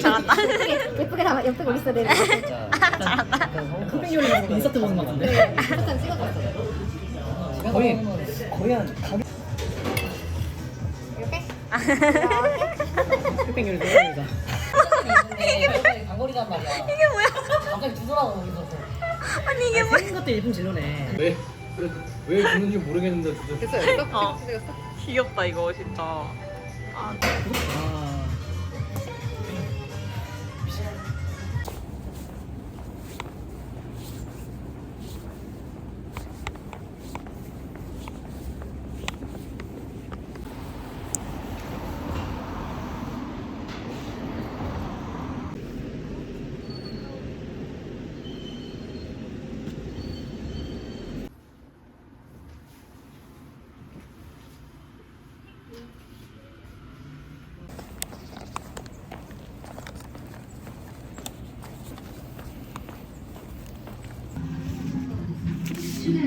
잘한다. 예쁘게, 담아 예쁘게 올렸어야 되는데 진짜 흑백 요리라고 인서트 보는 거 같은데. 한장 찍어봤어 거의 거의 한 가격 이렇게? 흑백 요리 대박이다. 단거리단 말이야. 이게 뭐야? 갑자기 두더라고 거기서. 아니 이게 뭐야? 생긴 것도 예쁜 진로네. 왜? 왜, 왜 주는지 모르겠는데 주죠. 됐어요 어. 귀엽다 이거 진짜. 아.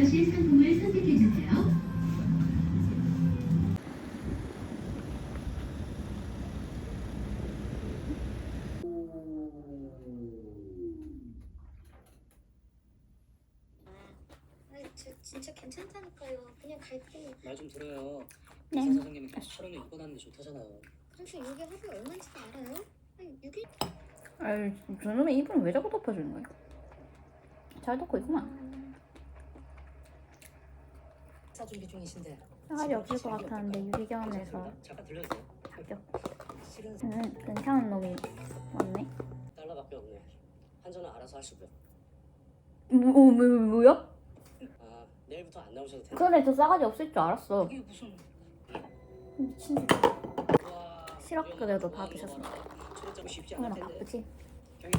추가하실 상품을 선택해 주세요. 아니 저 진짜 괜찮다니까요 그냥 갈게요 말 좀 들어요. 네. 의사 선생님이 계속 촬영에 입원하는 게 좋다잖아요. 당신 여기 하루에 얼마인지도 알아요? 아니 6일? 아유, 저놈의 입은 왜 자꾸 덮어주는 거야? 잘 덮고 있구만. 사 준비 중이신데. 싸가지 없을 것 같았는데 유기견에서 잠깐 들려주세요. 합격. 실은 쟤는 괜찮은 놈이 맞네. 달러밖에 없네. 한전은 알아서 하시고요. 뭐, 뭐, 뭐, 뭐야? 아 내일부터 안 나오셔도 돼요. 그래, 저 싸가지 없을 줄 알았어. 이게 무슨? 미친. 와, 실업 그래도 받으셨습니다. 쉽지 않을 텐데. 바쁘지? 경희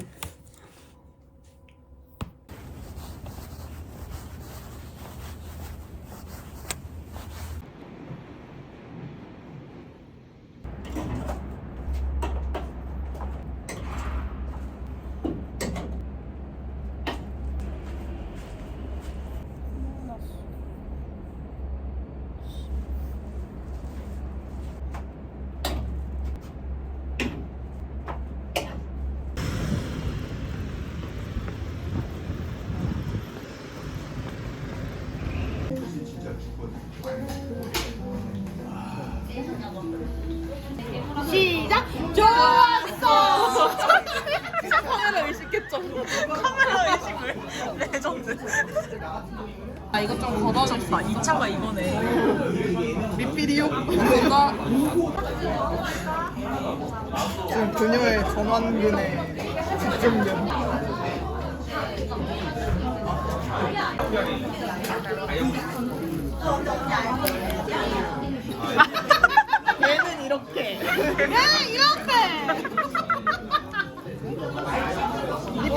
의식했죠. 카메라 의식을 레전드. 아 이거 좀 걷어졌다. 2차가 이거네. 미필이요? 보다 지금 그녀의 전완근에 집중된 얘는 이렇게 얘는 이렇게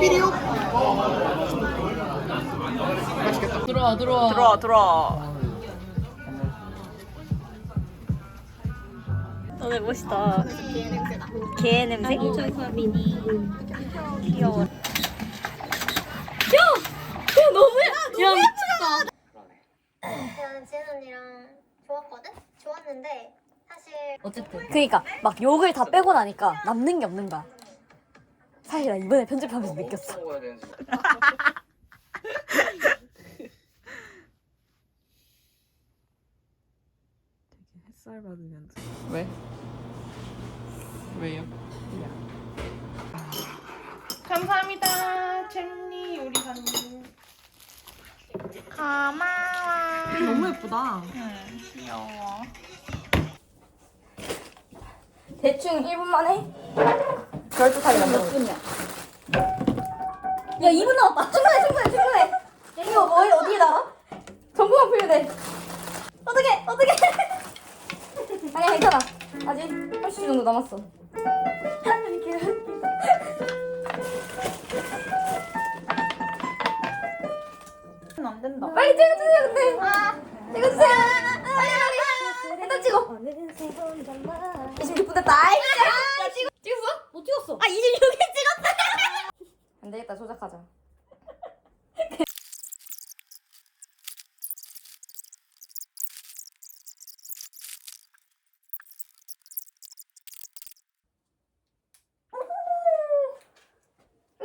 미필이요? 맛있겠다 들어와 들어와 들어와 들어와. 너네 멋있다. 개 냄새나 개 냄새? 귀여워. 야! 야 너무해. 야 미쳤다. 나는 지은 언니랑 좋았거든? 좋았는데 사실 어쨌든. 그니까, 막 욕을 다 빼고 나니까 남는 게 없는 거야. 사실 나 이번에 편집하면서 느꼈어. 먹어야 되는지. 햇살 받으면 왜? 왜요? 감사합니다 젤리 요리사님 고마워. 너무 예쁘다 응 귀여워. 대충 1분 만에 별도타기 만들어. 몇 분이야? 야, 2분 남았다. 충분해, 충분해, 충분해. 이거 뭐 어디에 나가? 정보만 풀면 돼. 어떻게, 어떻게? 아니야, 괜찮아. 아직 80초 정도 남았어. 이렇게. 안 된다. 빨리 찍어주세요, 근데. 찍어주세요. 빨리, 빨리. 일단 찍어. 26분 됐다. 아이, 야, 찍어. 찍었어. 아 26일 찍었다. 안 되겠다 조작하자.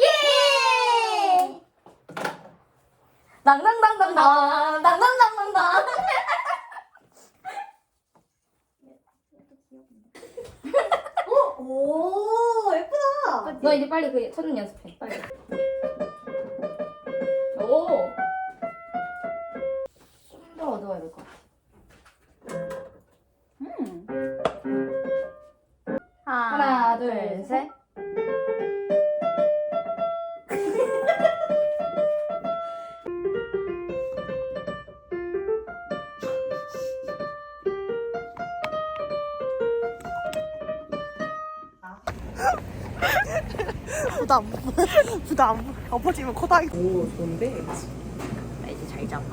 예! 낭낭낭낭낭 낭낭낭낭낭 어? 오! 너 이제 빨리 그 첫눈 연습해. 빨리 부담. 부담. 엎어지면 코다이. 오, 좋은데? 나 이제 잘 잡아.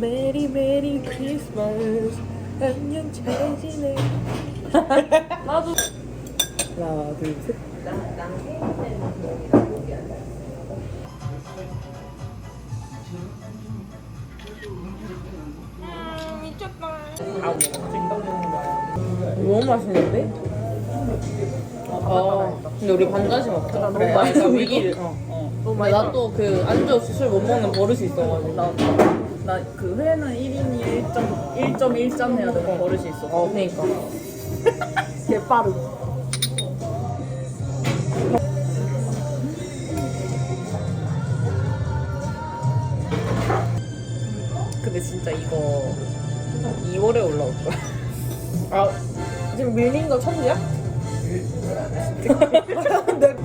메리 메리 크리스마스 안녕 잘 지내 나도 하나 둘셋 너무 맛있는데? 아, 근데 우리 반잔씩 먹자. 너무 맛있어. 위기를. 어, 어. 맛있어. 나또 그 안주 없이 술 못 먹는 버릇이 있어가지고. 나, 나 그 회는 1인이 1점, 1.1잔 해야 되고 버릇이 있어. 어, 그니까. 개 빠르. 근데 진짜 이거 2월에 올라올 거야. 아, 지금 밀린 거 천지야? 네.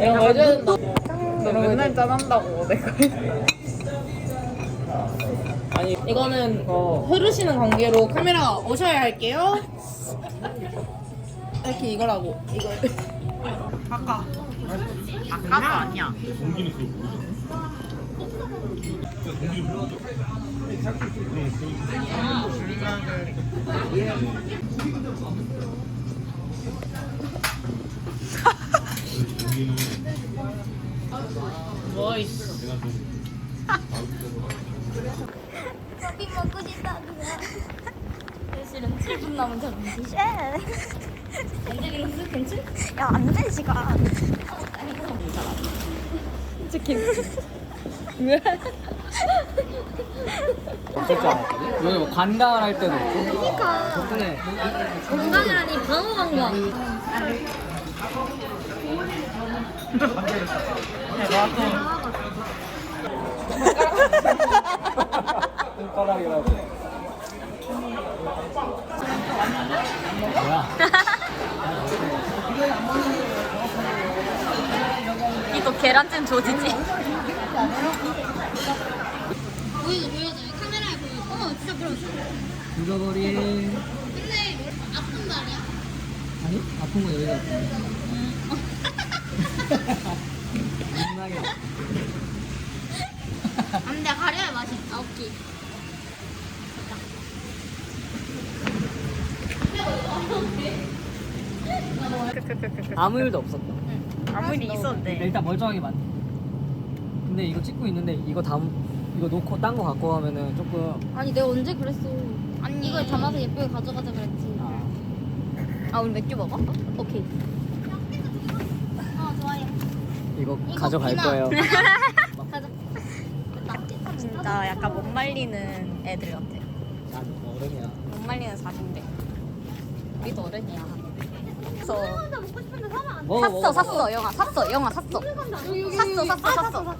이런 거 해줘야 된다. 너 맨날 짠한다고 내가. 아니 이거는 흐르시는 관계로 카메라 오셔야 할게요. 이렇게 이거라고 이거. 아까 아까가 아니야. 나이스. 커피 먹고 싶다 사실은 7분 남은 잡는지. 쉣 엔젤링스 괜찮? 야 안 돼, 시간 치킨. 없었지 않았거든? 왜냐면 뭐 관광을 할 때도 없고. 그니까. 덕분에 건강이라니 방어 관광 손가락이라고 뭐야? 이또 계란찜 조지지 보여줘 보여줘 카메라에 보여줘. 어머 진짜 보여줘. 죽어버린 근데 아픈 말이야. 아니? 아픈 건 여기가 겁나게 안돼 가려야. 아 오케이. 아무 일도 없었다. 아무 일이 있었는데. 일단 멀쩡하게 만 근데 이거 찍고 있는데 이거 담 이거 놓고 딴 거 갖고 가면은 조금 아니 내가 언제 그랬어? 아니. 이걸 담아서 예쁘게 가져가자 그랬지. 아, 아 우리 맥주 먹어? 오케이. 어 좋아요. 이거 이거 가져갈 비나. 거예요. 가자 진짜 약간 못 말리는 애들 같아. 난 어른이야. 못 말리는 40대. 우리도 어른이야. 먹고 싶은데 사면 안 먹어, 샀어 먹어, 샀어 영아 샀어 영아 샀어 샀어 샀어 샀어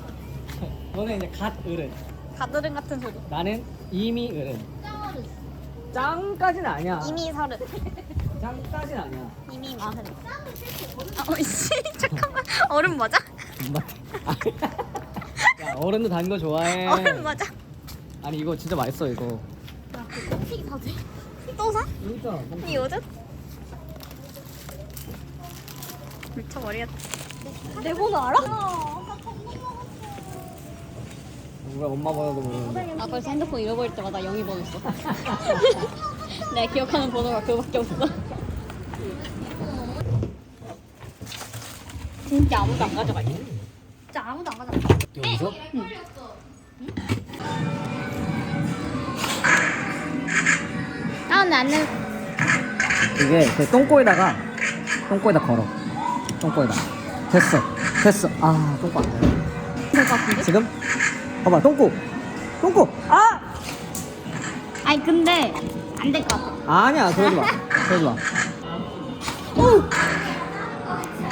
너는 이제 갓 어른 가드름 같은 소리. 나는 이미 어른 짱까지는 아니야 이미 서른. 짱까지는 아니야 이미 마흔. 아, 어이씨 잠깐만. 어른 맞아? 야 어른도 단 거 좋아해 어른 맞아? 아니 이거 진짜 맛있어 이거 피 사지 또 사? 진짜 이 요즘? 미쳐버리겠다. 내 번호 알아? 누가 엄마 번호도 모르는데. 아 그래서 핸드폰 잃어버릴 때마다 영희 번호 있어. 내가 기억하는 번호가 그거밖에 없어. 진짜 아무도 안 가져갈게 짱 여기서? 아 나는 이게 그 똥꼬에다가 똥꼬에다 걸어 똥꼬에다. 됐어. 됐어. 아 똥꼬 안 돼. 될것 같은데? 지금? 봐봐 똥꼬. 똥꼬. 아! 아니 근데 안 될 것 같아. 아니야 그러지 마. 그러지 마.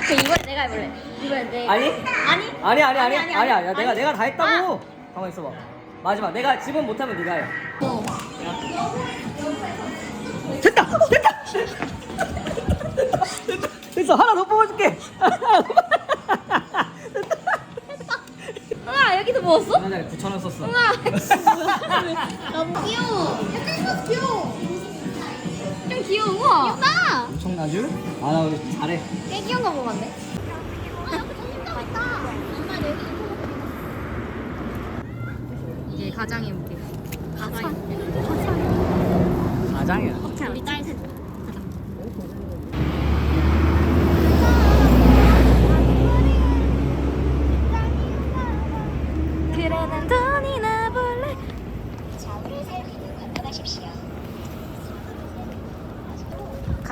그 이번에 내가 해볼래. 이번에 내 아니? 아니? 아니 아니 아니 아니, 아니 아니, 아니야 아니. 내가 내가 다 했다고. 아. 가만 있어봐. 마지막 내가 지금 못하면 네가 해. 됐다! 됐다! 됐 어. 하나 더 뽑아줄게. 우와 여기도 먹었어? 옛날에 9천 원 썼어. 너무 귀여워. 약간 귀여워. 좀 귀여워. 우와. 귀엽다. 엄청 나주 아나 잘해. 꽤 귀여운 거 먹었네. 이게 가장의 무게 가장? 가장이야. 우리 딸 셋. 그러는 돈이 나볼래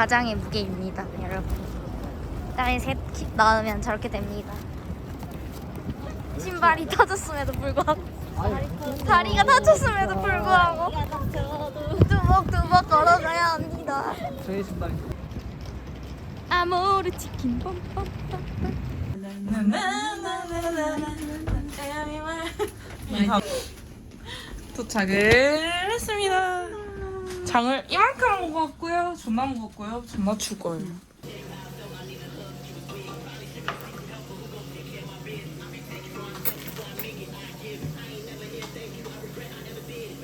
가장의 무게입니다 여러분 딸셋 낳으면 저렇게 됩니다 신발이 터졌음에도 불구하고 다리가 다쳤음에도 불구하고 뚜벅뚜벅 걸어가야 합니다 저희 신발이 아모르 치킨 pompompompom네. 도착을 했습니다. 장을 이만큼 먹었고요. 존나 먹었고요. 존나 죽어요.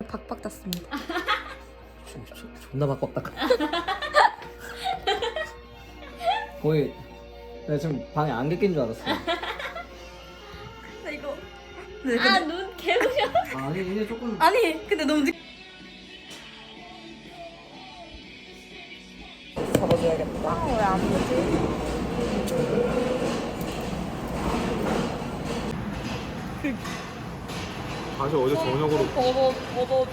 박박 땄습니다 존나 박박딱 거의 내가 지금 방에 안개 낀 줄 알았어 아눈 개우셔 아니 이제 조금 아니 근데 너무 늦 다시 어제 저녁으로. 벗어, 벗어줘.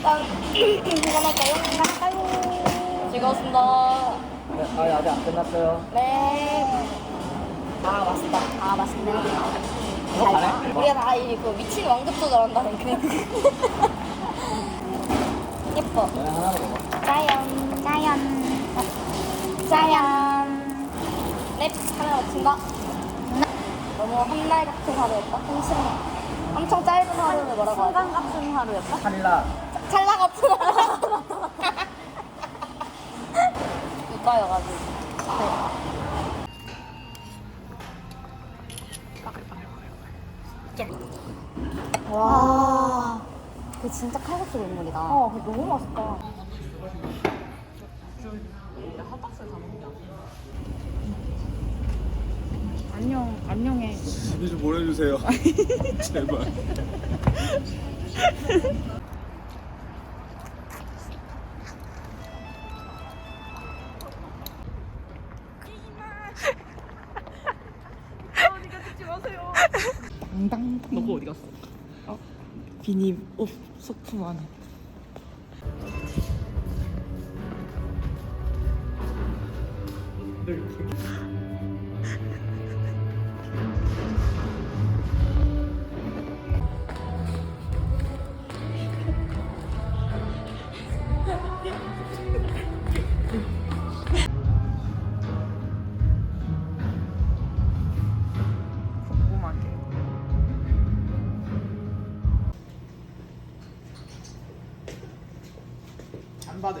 즐거웠습니다. 네, 아니 아직 안 끝났어요. 네아 맛있다. 아 맛있네 이거 가네? 우리가 다이그 미친 왕급 조절한다는 그 예뻐. 먹어. 짜연 짜연. 짜연. 랩 카메라 맞춘다 너무 한날 같은 하루였다. 한심 엄청 짧은 하루를 뭐라고 하지? 순간 같은 하루였다? 칼라 찰나 같은 하루 이과여가지고 와, 그 진짜 칼국수 국물이다. 어, 그거 너무 맛있다. 안녕, 안녕해. 이좀 보내주세요 제발 너거 어디 갔어? 어? 비니 옷 소품 안에.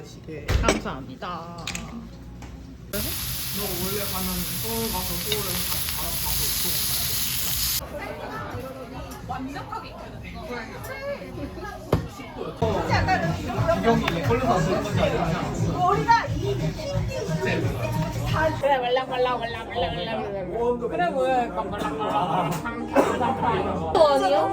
안 받으시게. 감사합니다. 너 원래 가면 서울 가서 서울에서 다시 가서 가서 이쪽으로 가야 돼. 기경이 걸려서 쓰는 건지 아니냐 그래 보여 약간 말랑 말랑 아니야?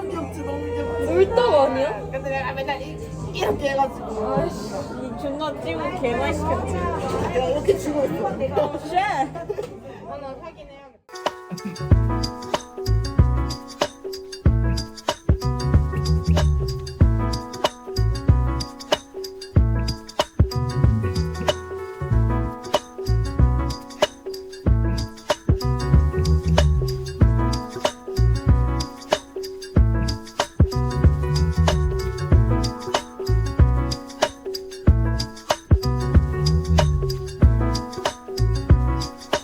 물떡 아니야? 근데 내가 맨날 이- 이렇게 해가지고. 아이씨 이 존나 찌고 개나 시켰지. 내가 이렇게 치고 있어 내가 쉣. 하나 확인해야겠다